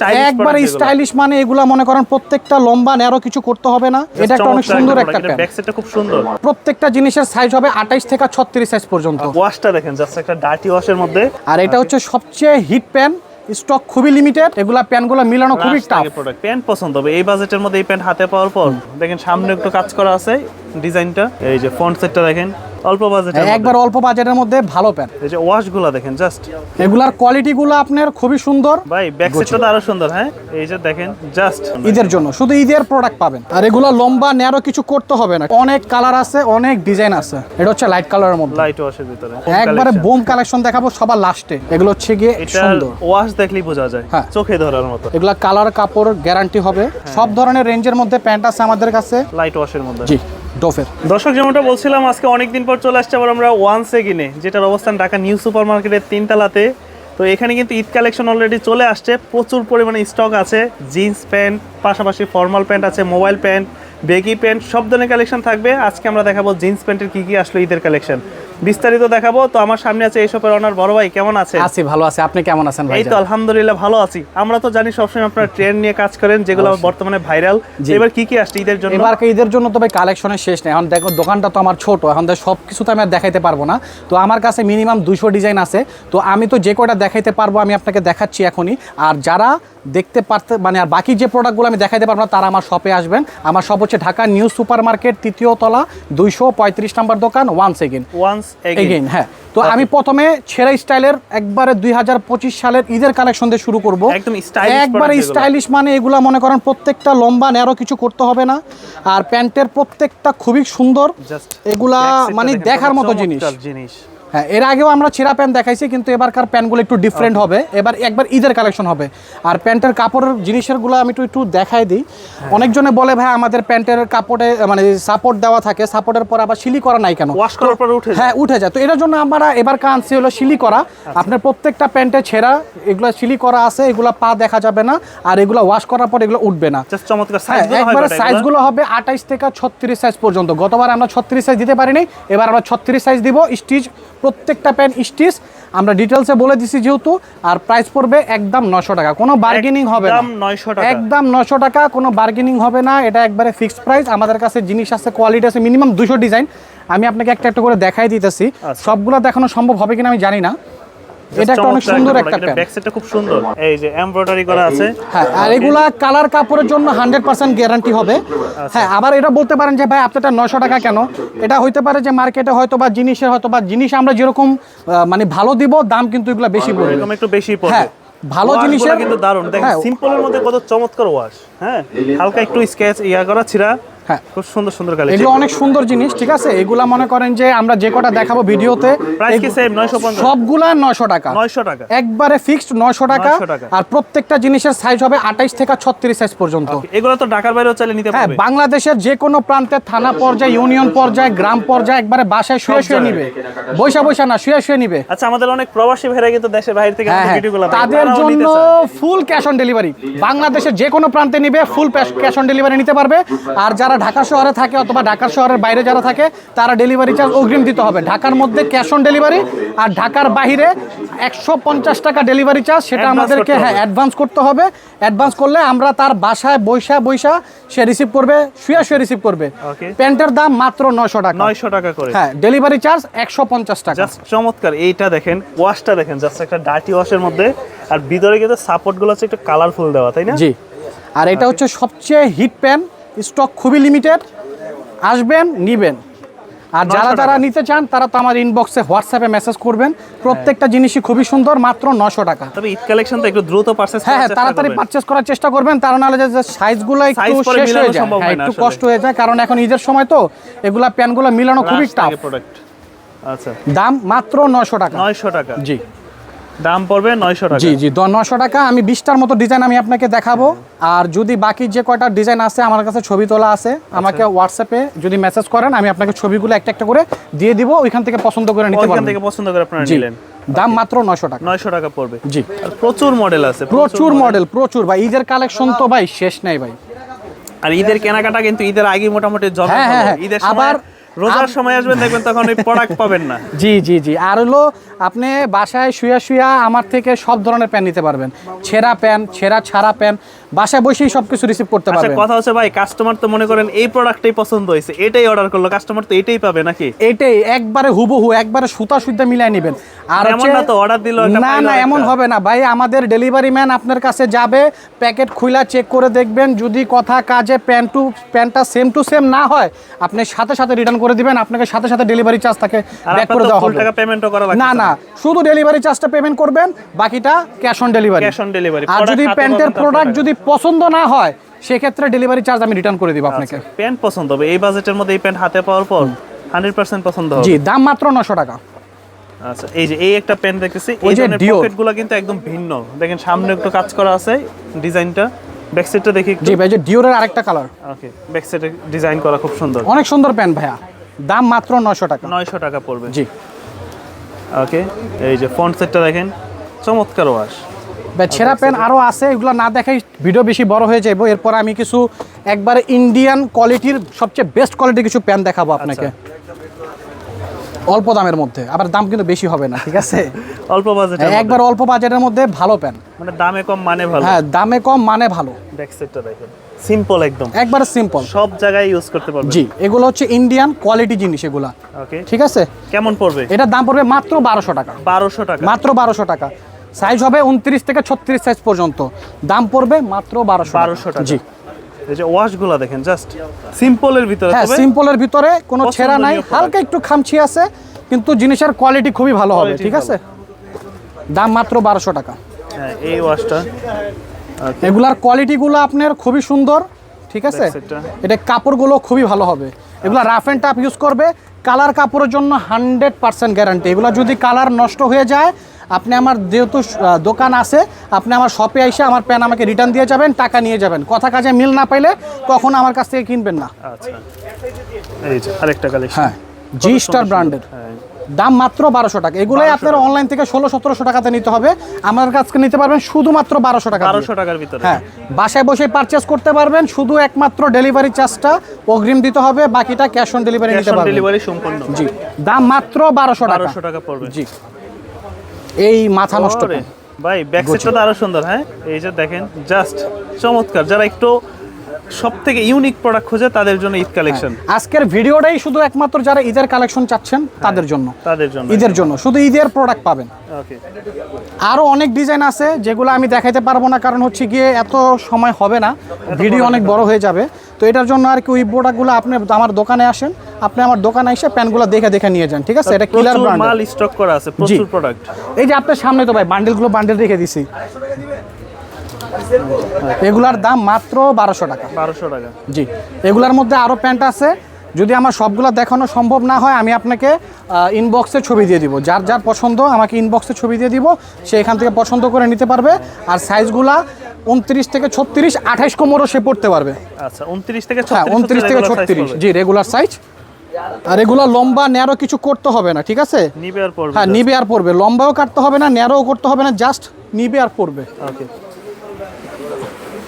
একবারে স্টাইলিশ মানে এগুলা মনে করেন প্রত্যেকটা লম্বা ন্যারো কিছু করতে হবে না। এটা একটা অনেক সুন্দর একটা প্যান্ট। ব্যাক সাইডটা খুব সুন্দর। প্রত্যেকটা জিনিসের সাইজ হবে আঠাইশ থেকে ছত্রিশ সাইজ পর্যন্ত। ওয়াশটা দেখেন জাস্ট একটা ডার্টি ওয়াশের মধ্যে। আর এটা হচ্ছে সবচেয়ে হিট প্যান স্টক খুবই লিমিটেড এগুলা প্যানগুলো মিলানো খুবই টাফ প্যান্ট পছন্দ হবে। এই বাজেটের মধ্যে এই প্যান্ট হাতে পাওয়ার পর দেখেন সামনে একটু কাজ করা আছে। ডিজাইনটা এই যে ফ্রন্ট সেটটা দেখেন অল্প বাজেটের একবার অল্প বাজেটের মধ্যে ভালো প্যান এই যে ওয়াশগুলো দেখেন জাস্ট এগুলার কোয়ালিটিগুলো আপনার খুবই সুন্দর। ভাই ব্যাক তো আরও সুন্দর হ্যাঁ? এই যে দেখেন জাস্ট ঈদের জন্য শুধু ঈদের প্রোডাক্ট পাবেন। আর এগুলো লম্বা ন্যারো কিছু করতে হবে না। অনেক কালার আছে অনেক ডিজাইন আছে। এটা হচ্ছে লাইট কালারের মধ্যে। লাইট ওয়াশের ভিতরে একবারে বোম কালেকশন দেখাবো সবার লাস্টে এগুলো হচ্ছে গিয়ে সুন্দর। ওয়াশ দেখলেই বোঝা যায় হ্যাঁ। চোখে ধরার মতো। এগুলা কালার কাপড় গ্যারান্টি হবে। হ্যাঁ। সব ধরনের রেঞ্জের মধ্যে প্যান্ট আছে আমাদের কাছে। লাইট ওয়াশের মধ্যে। জি। ডোফের। দর্শক, যেমনটা বলছিলাম, আজকে অনেকদিন পর চলে আসছে, আবার আমরা ওয়ান সেগিনে যেটার অবস্থান ঢাকা নিউ সুপার মার্কেটের তিনতলাতে। তো এখানে কিন্তু ঈদ কালেকশন অলরেডি চলে আসছে, প্রচুর পরিমাণে স্টক আছে জিন্স প্যান্ট পাশাপাশি ফর্মাল প্যান্ট আছে মোবাইল প্যান্ট বেগি প্যান্ট সব ধরনের কালেকশন থাকবে। আজকে আমরা দেখাবো জিন্স প্যান্টের কী কী আসলো ঈদের কালেকশন বিস্তারিত দেখাবো। তো আমার সামনে আছে এই শপের অনার বড় ভাই কেমন আছে আছি ভালো আছে। আপনি কেমন আছেন ভাই এই তো আলহামদুলিল্লাহ ভালো আছি। আমরা তো জানি সবসময় আপনারা ট্রেন্ড নিয়ে কাজ করেন যেগুলো বর্তমানে ভাইরাল। এবার কি কি আসছে ঈদের জন্য? এবার ঈদের জন্য তো ভাই কালেকশনের শেষ নেই। এখন দেখো দোকানটা তো আমার ছোট। এখন সব কিছু তো আমি আর দেখাইতে পারব না। তো আমার কাছে মিনিমাম দুশো ডিজাইন আছে। তো আমি তো যে কয়টা দেখাইতে পারব আমি আপনাকে দেখাচ্ছি এখনই। আর যারা দেখতে পারতে মানে আর বাকি যে প্রোডাক্টগুলো আমি দেখাইতে পারব না তারা আমার শপে আসবেন। আমার শপ হচ্ছে ঢাকা নিউ সুপার মার্কেট তৃতীয় তলা দুইশো পঁয়ত্রিশ নাম্বার দোকান ওয়ান সেকেন্ড ওয়ান্স এগেইন হ্যাঁ। তো আমি প্রথমে ছেঁড়া স্টাইলের একবারে দুই হাজার পঁচিশ সালের ঈদের কালেকশন দিয়ে শুরু করব। একবারে স্টাইলিশ মানে এগুলা মনে করেন প্রত্যেকটা লম্বা ন্যারো কিছু করতে হবে না। আর প্যান্টের প্রত্যেকটা খুবই সুন্দর। এগুলা মানে দেখার মতো জিনিস। জিনিস। হ্যাঁ এর আগেও আমরা ছেঁড়া প্যান্ট দেখাইছি কিন্তু এবারকার প্যান্টগুলো একটু ডিফারেন্ট হবে। এবার একবার ঈদের কালেকশন হবে। আর প্যান্টের কাপড়ের জিনিসেরগুলো আমি একটু একটু দেখাই দিই। অনেকজনে বলে ভাই আমাদের প্যান্টের কাপড়ে মানে সাপোর্ট দেওয়া থাকে। সাপোর্টের পর আবার শিলি করা নাই কেন? ওয়াশ করার পর উঠে যায়। হ্যাঁ উঠে যায়। তো এটার জন্য আমরা এবার আনছি হলো শিলি করা। আপনার প্রত্যেকটা প্যান্টে ছেঁড়া এগুলো শিলি করা আছে এগুলো পা দেখা যাবে না আর এগুলো ওয়াশ করার পর এগুলো উঠবে না। হ্যাঁ একবারে সাইজগুলো হবে আঠাইশ থেকে ছত্রিশ সাইজ পর্যন্ত। গতবার আমরা ছত্রিশ সাইজ দিতে পারিনি এবার আমরা ছত্রিশ সাইজ দিব। স্টিচ প্রত্যেকটা প্যান্ট স্টিচ। আমরা ডিটেলসে বলে দিছি যেহেতু আর প্রাইস পড়বে একদম নশো টাকা। কোনো বার্গেনিং হবে না। একদম 900 টাকা। একদম নশো টাকা কোনো বার্গেনিং হবে না। এটা একবারে ফিক্সড প্রাইস আমাদের কাছে জিনিস আছে কোয়ালিটি আছে মিনিমাম দুশো ডিজাইন আমি আপনাকে একটা একটা করে দেখাই দিতেছি। আচ্ছা। সবগুলো দেখানো সম্ভব হবে কিনা আমি জানি না। এটা একটা অনেক সুন্দর একটা প্যান্ট। ব্যাক সাইডটা খুব সুন্দর। এই যে এমব্রয়ডারি করা আছে। হ্যাঁ আর এগুলা কালার কাপড়ের জন্য হান্ড্রেড পার্সেন্ট গ্যারান্টি হবে। হ্যাঁ আবার এটা বলতে পারেন যে ভাই আপনারটা নশো টাকা কেন? এটা হইতে পারে যে মার্কেটে হয়তো বা জিনিসের হয়তো বা জিনিস আমরা যেরকম মানে ভালো দিব দাম কিন্তু এগুলো বেশি পড়বে। এরকম একটু বেশি পড়বে। হ্যাঁ, ভালো জিনিসের- কিন্তু দারুণ। দেখেন হ্যাঁ। সিম্পলের মধ্যে কত চমৎকার ওয়াশ হ্যাঁ হালকা একটু স্কেচ ইয়া করা ছিড়া। হ্যাঁ। খুব সুন্দর সুন্দর কালেকশন এগুলো অনেক সুন্দর জিনিস ঠিক আছে? এগুলা মনে করেন যে আমরা যে কটা দেখাবো ভিডিওতে প্রাইস কি সেম 950 সবগুলা নশো টাকা। 900 টাকা। একবারে ফিক্সড 900 টাকা। আর প্রত্যেকটা জিনিসের সাইজ হবে আঠাইশ থেকে ছত্রিশ সাইজ পর্যন্ত। এগুলো তো ঢাকার বাইরেও চাইলে নিতে হ্যাঁ বাংলাদেশের যে কোনো প্রান্তে থানা পর্যায়ে ইউনিয়ন পর্যায়ে গ্রাম পর্যায়ে একবারে বাসায় শুয়ে শুয়ে নিবে। বৈশা বৈশা না শুয়ে শুয়ে নিবে। আচ্ছা আমাদের অনেক প্রবাসী ভাইরা কিন্তু দেশের বাইরে থেকে হ্যাঁ, আমাদের হ্যাঁ। ভিডিওগুলো তাদের জন্য ফুল ক্যাশ অন ডেলিভারি বাংলাদেশের যে কোনো প্রান্তে নিবে ফুল ক্যাশ অন ডেলিভারি নিতে পারবে। আর যারা ঢাকা শহরে থাকে অথবা ঢাকা শহরের বাইরে যারা থাকে তারা ডেলিভারি চার্জ অগ্রিম দিতে হবে। ঢাকার মধ্যে ক্যাশ অন ডেলিভারি আর ঢাকার বাইরে একশো পঞ্চাশ টাকা ডেলিভারি চার্জ সেটা আমাদেরকে হ্যাঁ অ্যাডভান্স করতে হবে। অ্যাডভান্স করলে আমরা তার বাসায় বৈশা বৈশা সে রিসিভ করবে শুয়ে শুয়ে রিসিভ করবে. প্যান্টের দাম মাত্র নয়শো টাকা। 900 টাকা করে। হ্যাঁ ডেলিভারি চার্জ একশো পঞ্চাশ টাকা। জাস্ট চমৎকার এইটা দেখেন ওয়াশটা দেখেন জাস্ট একটা ডার্টি ওয়াশের মধ্যে। আর ভিতরে কিন্তু সাপোর্টগুলো হচ্ছে একটু কালারফুল দেওয়া তাই না? জি। আর এটা হচ্ছে সবচেয়ে হিট প্যান স্টক খুবই লিমিটেড আসবেন নিবেন। আর যারা 900 যারা নিতে চান তারা তো আমার ইনবক্সে হোয়াটসঅ্যাপে মেসেজ করবেন। প্রত্যেকটা জিনিসই খুবই সুন্দর মাত্র নশো টাকা। তবে ঈদ কালেকশন তো একটু দ্রুত পারচেজ হ্যাঁ হ্যাঁ তাড়াতাড়ি পারচেজ করার চেষ্টা করবেন তার নাহলে যে সাইজগুলো একটু শেষ হয়ে যায়। হ্যাঁ একটু কষ্ট হয়ে যায় কারণ এখন ঈদের সময় তো এগুলা প্যানগুলো মিলানো খুবই টাফ প্রোডাক্ট আচ্ছা। দাম মাত্র নশো টাকা। 900 টাকা। জি। দাম পড়বে 900 টাকা। জি জি নশো টাকা। আমি বিশটার মতো ডিজাইন আমি আপনাকে দেখাবো। আর যদি বাকি যে কয়টা ডিজাইন আছে আমার কাছে ছবি তোলা আছে আমাকে হোয়াটসঅ্যাপে যদি মেসেজ করেন আমি আপনাকে ছবিগুলো একটা একটা করে দিয়ে দিব ওইখান থেকে পছন্দ করে নিতে পারবেন। থেকে পছন্দ করে আপনারা নিলেন। দাম মাত্র নয়শো টাকা। 900 টাকা পড়বে। জি। প্রচুর মডেল আছে প্রচুর মডেল প্রচুর। ভাই ঈদের কালেকশন তো ভাই শেষ নাই ভাই। আর ঈদের কেনাকাটা কিন্তু ঈদের আগে মোটামুটি জমে হ্যাঁ, হ্যাঁ, হ্যাঁ। ঈদের আবার রোজার সময় আসবেন দেখবেন তখন ওই প্রোডাক্ট পাবেন না। জি জি জি। আর হলো আপনি বাসায় শুয়া শুয়া আমার থেকে সব ধরনের প্যান নিতে পারবেন। ছেঁড়া প্যান ছেঁড়া ছাড়া প্যান বাসায় বসেই সব কিছু রিসিভ করতে আচ্ছা পারবেন। কথা হচ্ছে ভাই কাস্টমার তো মনে করেন এই প্রোডাক্টটাই পছন্দ হয়েছে এটাই অর্ডার করল কাস্টমার তো এটাই পাবে নাকি? এটাই একবারে হুবহু একবারে সুতা সুতা মিলাই নেবেন। আর এমন না তো order দিলো না না এমন হবে না। ভাই আমাদের ডেলিভারি ম্যান আপনার কাছে যাবে প্যাকেট খুলা চেক করে দেখবেন যদি কথা কাজে প্যান্ট টু প্যান্টটা সেম টু সেম না হয় আপনি সাথে সাথে রিটার্ন করে দিবেন আপনাকে সাথে সাথে ডেলিভারি চার্জ তাকে ব্যাক করে দেওয়া হবে। টাকা পেমেন্টও করা লাগবে না না শুধু ডেলিভারি চার্জটা পেমেন্ট করবেন বাকিটা cash on delivery cash on delivery আর যদি প্যান্টের প্রোডাক্ট যদি পছন্দ না হয় সেক্ষেত্রে ডেলিভারি চার্জ আমি রিটার্ন করে দিব আপনাকে। প্যান্ট পছন্দ হবে। এই বাজেটের মধ্যে এই প্যান্ট হাতে পাওয়ার পর হান্ড্রেড পার্সেন্ট পছন্দ হবে। জি দাম মাত্র নশো টাকা। আচ্ছা এই যে এই একটা প্যান্ট দেখতেছি এই যে। পকেটগুলো কিন্তু একদম ভিন্ন। দেখেন সামনে একটু কাজ করা আছে ডিজাইনটা। ব্যাক সাইডটা দেখি একটু। জি ভাই যে ডিওরের আরেকটা কালার ওকে ব্যাক সাইডে ডিজাইন করা খুব সুন্দর। অনেক সুন্দর প্যান্ট ভাইয়া। দাম মাত্র নয়শো টাকা। নয়শো টাকা পড়বে। জি। ওকে এই যে ফ্রন্ট সেটটা দেখেন চমৎকার ওয়াশ। ছেঁড়া প্যান্ট আরও আছে এগুলো না দেখাই ভিডিও বেশি বড় হয়ে যাব এরপর আমি কিছু একবারে ইন্ডিয়ান কোয়ালিটির সবচেয়ে বেস্ট কোয়ালিটির কিছু প্যান্ট দেখাবো আপনাকে। অল্প দামের মধ্যে আবার দাম কিন্তু বেশি হবে না ঠিক আছে? অল্প বাজেট একবার অল্প বাজেটের মধ্যে ভালো প্যান্ট মানে দামে কম মানে ভালো। হ্যাঁ দামে কম মানে ভালো। ব্যাক সাইডটা দেখেন। সিম্পল একদম। একবারে সিম্পল সব জায়গায় ইউজ করতে পারবেন। জি এগুলো হচ্ছে ইন্ডিয়ান কোয়ালিটি জিনিস এগুলা। ওকে ঠিক আছে? কেমন পড়বে? এটার দাম পড়বে মাত্র বারোশো টাকা। বারোশো টাকা। মাত্র বারোশো টাকা। সাইজ হবে উনত্রিশ থেকে ছত্রিশ সাইজ পর্যন্ত। দাম পড়বে মাত্র বারোশো 1200 টাকা। জি। এই যে ওয়াশগুলো দেখেন জাস্ট সিম্পলের ভিতরে হ্যাঁ সিম্পলের ভিতরে কোনো ছেঁড়া নাই। হালকা একটু খামছি আছে কিন্তু জিনিসের কোয়ালিটি খুবই ভালো হবে ঠিক আছে? দাম মাত্র বারোশো টাকা। হ্যাঁ এই ওয়াশটা এগুলার কোয়ালিটিগুলো আপনার খুবই সুন্দর ঠিক আছে। এটা। কাপড়গুলো খুবই ভালো হবে। এগুলো রাফ অ্যান্ড টাফ ইউজ করবে কালার কাপড়ের জন্য হান্ড্রেড পার্সেন্ট গ্যারান্টি এগুলো যদি কালার নষ্ট হয়ে যায় আপনি আমার যেহেতু দোকান আছে আপনি আমার শপে এসে আমার প্যান আমাকে রিটার্ন দিয়ে যাবেন টাকা নিয়ে যাবেন। কথা কাজে মিল না পাইলে কখন আমার কাছ থেকে কিনবেন না। আচ্ছা। এই যে আরেকটা কালেকশন হ্যাঁ জি স্টার ব্র্যান্ডের হ্যাঁ। দাম মাত্র বারোশো টাকা। এগুলোই আপনার অনলাইন থেকে ষোলো সতেরোশো টাকাতে নিতে হবে। আমার কাছ নিতে পারবেন শুধুমাত্র বারোশো টাকা। বারোশো টাকার ভিতরে। হ্যাঁ বাসায় বসে পারচেস করতে পারবেন শুধু একমাত্র ডেলিভারি চার্জটা অগ্রিম দিতে হবে বাকিটা ক্যাশ অন ডেলিভারি নিতে পারবেন। ডেলিভারি সম্পূর্ণ। জি দাম মাত্র বারোশো টাকা। টাকা পড়বে। জি এই মাথা নষ্ট ভাই ব্যাক সাইডটা তো আরও সুন্দর হ্যাঁ? এই যে দেখেন জাস্ট চমৎকার। যারা একটু সব থেকে ইউনিক প্রোডাক্ট খোঁজে তাদের জন্য ঈদ কালেকশন আজকের ভিডিওটাই শুধু একমাত্র যারা ঈদের কালেকশন চাচ্ছেন তাদের জন্য। তাদের জন্য। ঈদের জন্য শুধু ঈদের প্রোডাক্ট পাবেন। ওকে আরও অনেক ডিজাইন আছে যেগুলো আমি দেখাইতে পারব না কারণ হচ্ছে গিয়ে এত সময় হবে না ভিডিও অনেক বড় হয়ে যাবে। তো এটার জন্য আর কি ওই প্রোডাক্টগুলো আপনি আমার দোকানে আসেন আপনি আমার দোকানে এসে প্যানগুলো দেখে দেখে নিয়ে যান ঠিক আছে? এটা কিলার ব্র্যান্ড মাল স্টক করা আছে প্রচুর প্রোডাক্ট এই যে আপনার সামনে তো ভাই বান্ডেলগুলো বান্ডেল রেখে দিছি। এগুলার দাম মাত্র বারোশো টাকা। বারোশো টাকা। জি। এগুলার মধ্যে আরও প্যান্ট আছে। যদি আমার সবগুলো দেখানো সম্ভব না হয় আমি আপনাকে ইনবক্সে ছবি দিয়ে দিব। যার যার পছন্দ আমাকে ইনবক্সে ছবি দিয়ে দিব। সে এখান থেকে পছন্দ করে নিতে পারবে। আর সাইজগুলা উনত্রিশ থেকে ছত্রিশ আঠাইশ কোমরও সে পড়তে পারবে। আচ্ছা উনত্রিশ থেকে হ্যাঁ উনত্রিশ থেকে ছত্রিশ। জি রেগুলার সাইজ আর এগুলো লম্বা ন্যারো কিছু করতে হবে না ঠিক আছে? নিবে আর পড়বে হ্যাঁ নিবে আর পড়বে লম্বাও কাটতে হবে না ন্যারোও করতে হবে না জাস্ট নিবে আর পড়বে ওকে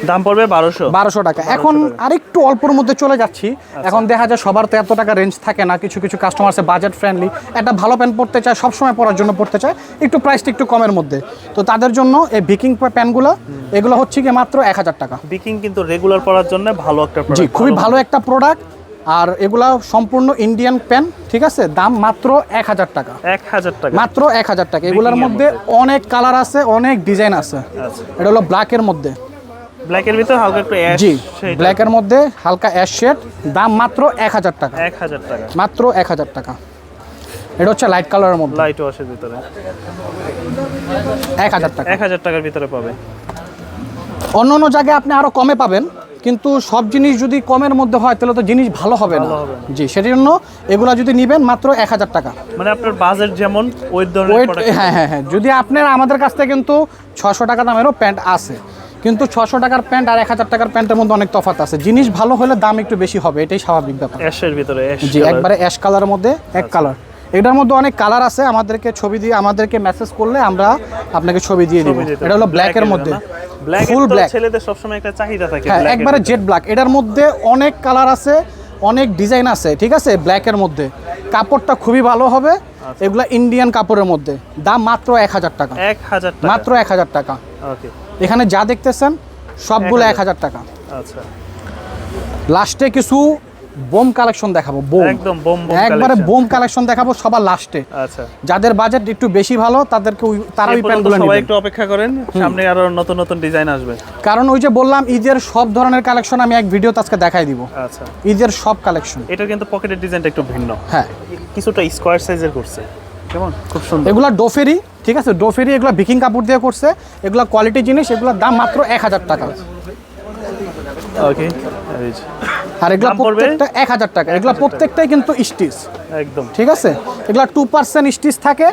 দাম পড়বে বারোশো। বারোশো টাকা। এখন আরেকটু অল্পর মধ্যে চলে যাচ্ছি। এখন দেখা যায় সবার তো এত টাকা রেঞ্জ থাকে না কিছু কিছু কাস্টমার আছে বাজেট ফ্রেন্ডলি একটা ভালো প্যান্ট পড়তে চায় সবসময় পরার জন্য পড়তে চায়। একটু প্রাইসটা একটু কমের মধ্যে। তো তাদের জন্য এই ভিকিং প্যান্টগুলো এগুলো হচ্ছে কি মাত্র এক হাজার টাকা। বিকিং কিন্তু রেগুলার পড়ার জন্য ভালো একটা জি খুবই ভালো একটা প্রোডাক্ট আর এগুলা সম্পূর্ণ ইন্ডিয়ান প্যান ঠিক আছে? দাম মাত্র এক হাজার টাকা। এক হাজার টাকা। মাত্র এক হাজার টাকা। এগুলোর মধ্যে অনেক কালার আছে অনেক ডিজাইন আছে। আচ্ছা। এটা হলো ব্ল্যাকের মধ্যে। ব্ল্যাকের ভিতর হালকা একটু অ্যাশ জি ব্ল্যাকের মধ্যে হালকা অ্যাশ শেড দাম মাত্র এক হাজার টাকা। এক হাজার টাকা। মাত্র এক হাজার টাকা। এটা হচ্ছে লাইট কালারের মধ্যে। লাইট ওয়াশের ভিতরে। এক হাজার টাকা। এক হাজার টাকার ভিতরে পাবে। অন্য অন্য জায়গায় আপনি আরও কমে পাবেন কিন্তু সব জিনিস যদি কমের মধ্যে হয় তাহলে তো জিনিস ভালো হবে না। জি সেটার জন্য এগুলা যদি নিবেন মাত্র এক হাজার টাকা। মানে আপনার বাজেট যেমন ওই ধরনের হ্যাঁ হ্যাঁ হ্যাঁ। যদি আপনার আমাদের কাছ থেকে কিন্তু ছশো টাকা দামেরও প্যান্ট আছে কিন্তু ছশো টাকার প্যান্ট আর এক হাজার টাকার প্যান্টের মধ্যে অনেক তফাৎ আছে। জিনিস ভালো হলে দাম একটু বেশি হবে এটাই স্বাভাবিক ব্যাপার। অ্যাশের ভিতরে জি একবারে অ্যাশ কালারের মধ্যে এক কালার এটার মধ্যে অনেক কালার আছে আমাদেরকে ছবি দিয়ে আমাদেরকে মেসেজ করলে আমরা আপনাকে ছবি দিয়ে দিব। এটা হলো ব্ল্যাকের মধ্যে। ফুল ব্ল্যাক ছেলেদের সবসময় একটা চাহিদা থাকে হ্যাঁ একবারে জেড ব্ল্যাক এটার মধ্যে অনেক কালার আছে অনেক ডিজাইন আছে ঠিক আছে? ব্ল্যাকের মধ্যে। কাপড়টা খুবই ভালো হবে এগুলা ইন্ডিয়ান কাপড়ের মধ্যে। দাম মাত্র এক হাজার টাকা। এক হাজার মাত্র এক হাজার টাকা। ওকে এখানে যা দেখতেছেন সবগুলো এক হাজার। টাকা। আচ্ছা। লাস্টে কিছু বোম কালেকশন দেখাবো বোম। একদম বোম একবারে বোম কালেকশন দেখাবো সবার লাস্টে আচ্ছা। যাদের বাজেট একটু বেশি ভালো তাদেরকে তারা ওই প্যান্টগুলো সবাই একটু অপেক্ষা করেন সামনে আরও নতুন নতুন ডিজাইন আসবে। কারণ ওই যে বললাম ঈদের সব ধরনের কালেকশন আমি এক ভিডিওতে আজকে দেখাই দিব। আচ্ছা। ঈদের সব কালেকশন এটা কিন্তু পকেটের ডিজাইনটা একটু ভিন্ন। হ্যাঁ। কিছুটা স্কোয়ার সাইজের করছে। কেমন? খুব সুন্দর। এগুলা ডোফেরি ঠিক আছে? ডোফেরি এগুলা বিকিং কাপড় দিয়ে করছে। এগুলো কোয়ালিটি জিনিস এগুলোর দাম মাত্র এক হাজার টাকা। ওকে আর এগুলা প্রত্যেকটা এক হাজার টাকা। এগুলা প্রত্যেকটাই কিন্তু স্টিচ। একদম। ঠিক আছে? এগুলা টু পার্সেন্ট স্টিচ থাকে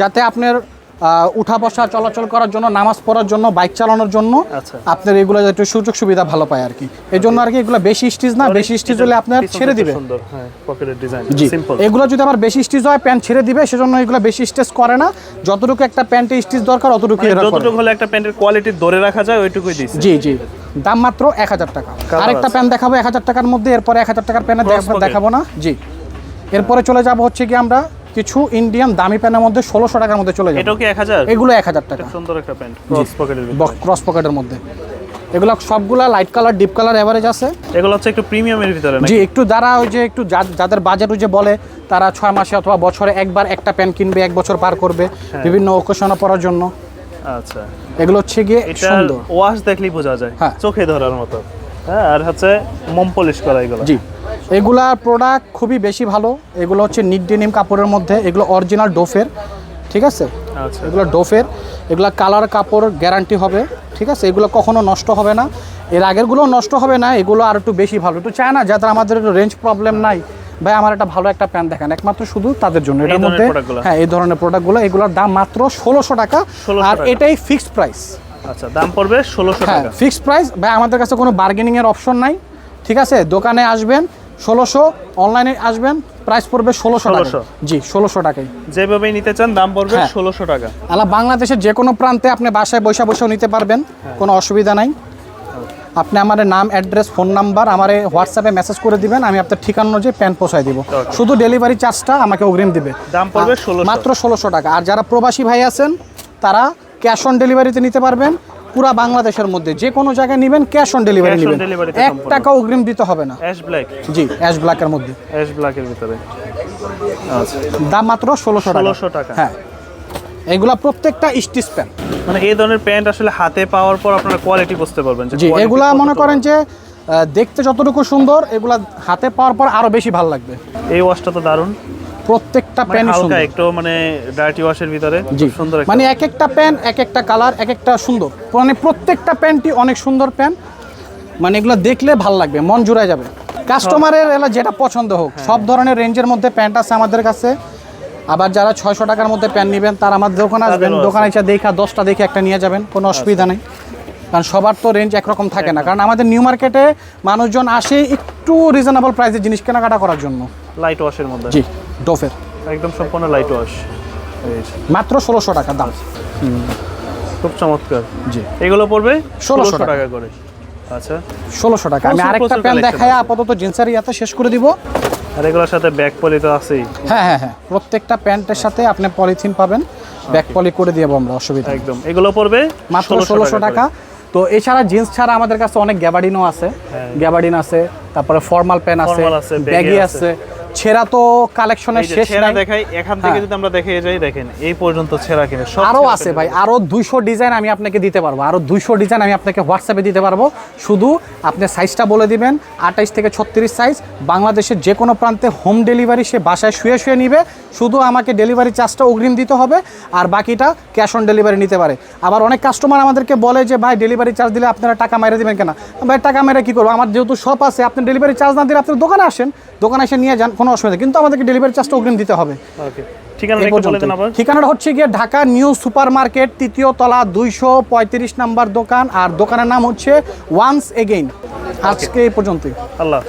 যাতে আপনার উঠা বসা চলাচল করার জন্য নামাজ পড়ার জন্য বাইক চালানোর জন্য আচ্ছা। আপনার এগুলো একটু সুযোগ সুবিধা ভালো পায় আর কি এই জন্য আর কি এগুলো বেশি স্টিচ না বেশি স্টিচ হলে আপনার ছেড়ে দিবে। হ্যাঁ জি। এগুলো যদি আবার বেশি স্টিচ হয় প্যান্ট ছেড়ে দিবে সেজন্য এগুলো বেশি স্টিচ করে না। যতটুকু একটা প্যান্টে স্টিচ দরকার অতটুকু যতটুকু হলে একটা প্যান্টের কোয়ালিটি ধরে রাখা যায় ওইটুকুই দিছি জি জি। দাম মাত্র এক হাজার টাকা। আরেকটা প্যান্ট দেখাবো এক হাজার টাকার মধ্যে এরপরে এক হাজার টাকার প্যান্ট দেখাবো না জি। এরপরে চলে যাব হচ্ছে কি আমরা কিছু ইন্ডিয়ান দামি প্যান্টের মধ্যে ষোলোশো টাকার মধ্যে চলে যাব। এটাও কি এক হাজার? এগুলো এক হাজার টাকা। সুন্দর একটা প্যান্ট ক্রস পকেটের ক্রস পকেটের মধ্যে। এগুলো সবগুলা light colour deep colour average আছে। এগুলো হচ্ছে একটু প্রিমিয়ামের ভিতরে জি একটু যারা ওই যে একটু যাদের বাজেট যে বলে তারা ছয় মাসে অথবা বছরে একবার একটা প্যান্ট কিনবে এক বছর পার করবে হ্যাঁ। বিভিন্ন ওকেশনে পরার জন্য। আচ্ছা। এগুলো হচ্ছে গিয়ে সুন্দর। ওয়াশ দেখলেই বোঝা যায় হ্যাঁ। চোখে ধরার মতো। হ্যাঁ আর হচ্ছে মোম পলিশ করা এগুলো। জি। এগুলা প্রোডাক্ট খুবই বেশি ভালো। এগুলো হচ্ছে নিট ডেনিম কাপড়ের মধ্যে এগুলো অরিজিনাল ডোফের ঠিক আছে? আচ্ছা। এগুলো ডোফের এগুলো কালার কাপড় গ্যারান্টি হবে ঠিক আছে? এগুলো কখনো নষ্ট হবে না। এর আগেরগুলো নষ্ট হবে না এগুলো আর একটু বেশি ভালো। একটু চায় না যাদের আমাদের একটু রেঞ্জ প্রবলেম নাই ভাই আমার একটা ভালো একটা প্যান্ট দেখেন। একমাত্র শুধু তাদের জন্য। এটার মধ্যে হ্যাঁ এই ধরনের প্রোডাক্টগুলো এগুলোর দাম মাত্র ষোলোশো টাকা। আর এটাই ফিক্সড প্রাইস আচ্ছা দাম পড়বে ষোলোশো হ্যাঁ টাকা। ফিক্সড প্রাইস ভাই আমাদের কাছে কোনো বার্গেনিংয়ের অপশন নাই ঠিক আছে? দোকানে আসবেন ষোলোশো অনলাইনে আসবেন প্রাইস পড়বে ষোলোশো টাকা জি ষোলোশো টাকায়। যেভাবেই নিতে চান দাম পড়বে হ্যাঁ। ষোলোশো টাকা। আলা বাংলাদেশের যে কোনো প্রান্তে আপনি বাসায় বসে বসেও নিতে পারবেন হ্যাঁ। কোনো অসুবিধা নাই। আপনি আমার নাম অ্যাড্রেস ফোন নাম্বার আমার হোয়াটসঅ্যাপে মেসেজ করে দিবেন আমি আপনার ঠিকানা অনুযায়ী প্যান্ট পৌঁছায় দিব। শুধু ডেলিভারি চার্জটা আমাকে অগ্রিম দিবে। দাম পড়বে 1600 মাত্র ষোলোশো টাকা। আর যারা প্রবাসী ভাই আছেন তারা ক্যাশ অন ডেলিভারিতে নিতে পারবেন পুরা বাংলাদেশের মধ্যে যে কোনো জায়গায় নেবেন ক্যাশ অন ডেলিভারি নেবেন। এক। টাকা অগ্রিম দিতে হবে না। অ্যাশ ব্ল্যাক জি অ্যাশ ব্ল্যাকের মধ্যে। অ্যাশ ব্ল্যাকের ভিতরে। আচ্ছা দাম মাত্র ষোলোশো 1600 টাকা। হ্যাঁ। এগুলা প্রত্যেকটা স্টিচ প্যান্ট মানে এই ধরনের প্যান্ট আসলে হাতে পাওয়ার পর আপনারা কোয়ালিটি বুঝতে পারবেন জি এগুলা মনে করেন যে দেখতে যতটুকু সুন্দর এগুলা হাতে পাওয়ার পর আরও বেশি ভালো লাগবে। এই ওয়াশটা তো দারুণ। প্রত্যেকটা মানে প্যান্ট হালকা একটু মানে ডার্টি ওয়াশের ভিতরে জি। সুন্দর মানে এক একটা প্যান্ট এক একটা কালার এক একটা সুন্দর। মানে প্রত্যেকটা প্যান্টই অনেক সুন্দর প্যান্ট মানে এগুলো দেখলে ভালো লাগবে মন জুড়ে যাবে। কাস্টমারের এলা যেটা পছন্দ হোক হ্যাঁ। সব ধরনের রেঞ্জের মধ্যে প্যান্ট আছে আমাদের কাছে। আবার যারা ছয়শো টাকার মধ্যে প্যান্ট নেবেন তারা আমাদের দোকানে আসবেন দোকানে এসে দেখা দশটা দেখে একটা নিয়ে যাবেন কোনো অসুবিধা নেই। কারণ সবার তো রেঞ্জ একরকম থাকে না। কারণ আমাদের নিউ মার্কেটে মানুষজন আসে একটু রিজনেবল প্রাইসে জিনিস কেনাকাটা করার জন্য। লাইট ওয়াশের মধ্যে। জি। ডোফের। একদম সম্পূর্ণ লাইট ওয়াশ মাত্র ষোলোশো টাকা দাম। খুব চমৎকার। জি। এগুলো পড়বে? ষোলোশো টাকা। করে। আচ্ছা। ষোলোশো টাকা। আমি আরেকটা প্যান্ট দেখাই আপাতত জিন্সের ইয়াতে শেষ করে দিব। আর এগুলোর সাথে ব্যাক পলি তো আছেই। হ্যাঁ হ্যাঁ হ্যাঁ। প্রত্যেকটা প্যান্টের সাথে আপনি পলিথিন পাবেন। ব্যাক পলি করে দিয়ে আমরা অসুবিধা একদম। এগুলো পড়বে মাত্র ষোলোশো টাকা তো এছাড়া জিন্স ছাড়া আমাদের কাছে অনেক গ্যাবাডিনও আছে। গ্যাবাডিন আছে তারপরে ফর্মাল প্যান্ট আছে ব্যাগি আছে। ছেঁড়া তো কালেকশনের শেষ ছেঁড়া দেখাই এখান থেকে হ্যাঁ। যদি আমরা দেখে যাই দেখেন এই পর্যন্ত ছেঁড়া কিনে সব আরও আছে ভাই আরও দুইশো ডিজাইন আমি আপনাকে দিতে পারব আরও দুইশো ডিজাইন আমি আপনাকে হোয়াটসঅ্যাপে দিতে পারব। শুধু আপনি সাইজটা বলে দিবেন আঠাইশ থেকে ছত্রিশ সাইজ বাংলাদেশের যে কোনো প্রান্তে হোম ডেলিভারি সে বাসায় শুয়ে শুয়ে নিবে। শুধু আমাকে ডেলিভারি চার্জটা অগ্রিম দিতে হবে আর বাকিটা ক্যাশ অন ডেলিভারি নিতে পারে। আবার অনেক কাস্টমার আমাদেরকে বলে যে ভাই ডেলিভারি চার্জ দিলে আপনারা টাকা মেরে দিবেন কেন? ভাই টাকা মেরে কী করব? আমার যেহেতু শপ আছে আপনি ডেলিভারি চার্জ না দিলে আপনি দোকানে আসেন। দোকানে এসে নিয়ে যান কোনো অসুবিধা কিন্তু আমাদেরকে ডেলিভারি চার্জটা অগ্রিম দিতে হবে। ঠিকানাটা হচ্ছে গিয়ে ঢাকা নিউ সুপার মার্কেট তৃতীয় তলা দুইশো পঁয়ত্রিশ নাম্বার দোকান। আর দোকানের নাম হচ্ছে ওয়ান্স এগেইন আজকে এই পর্যন্তই। আল্লাহ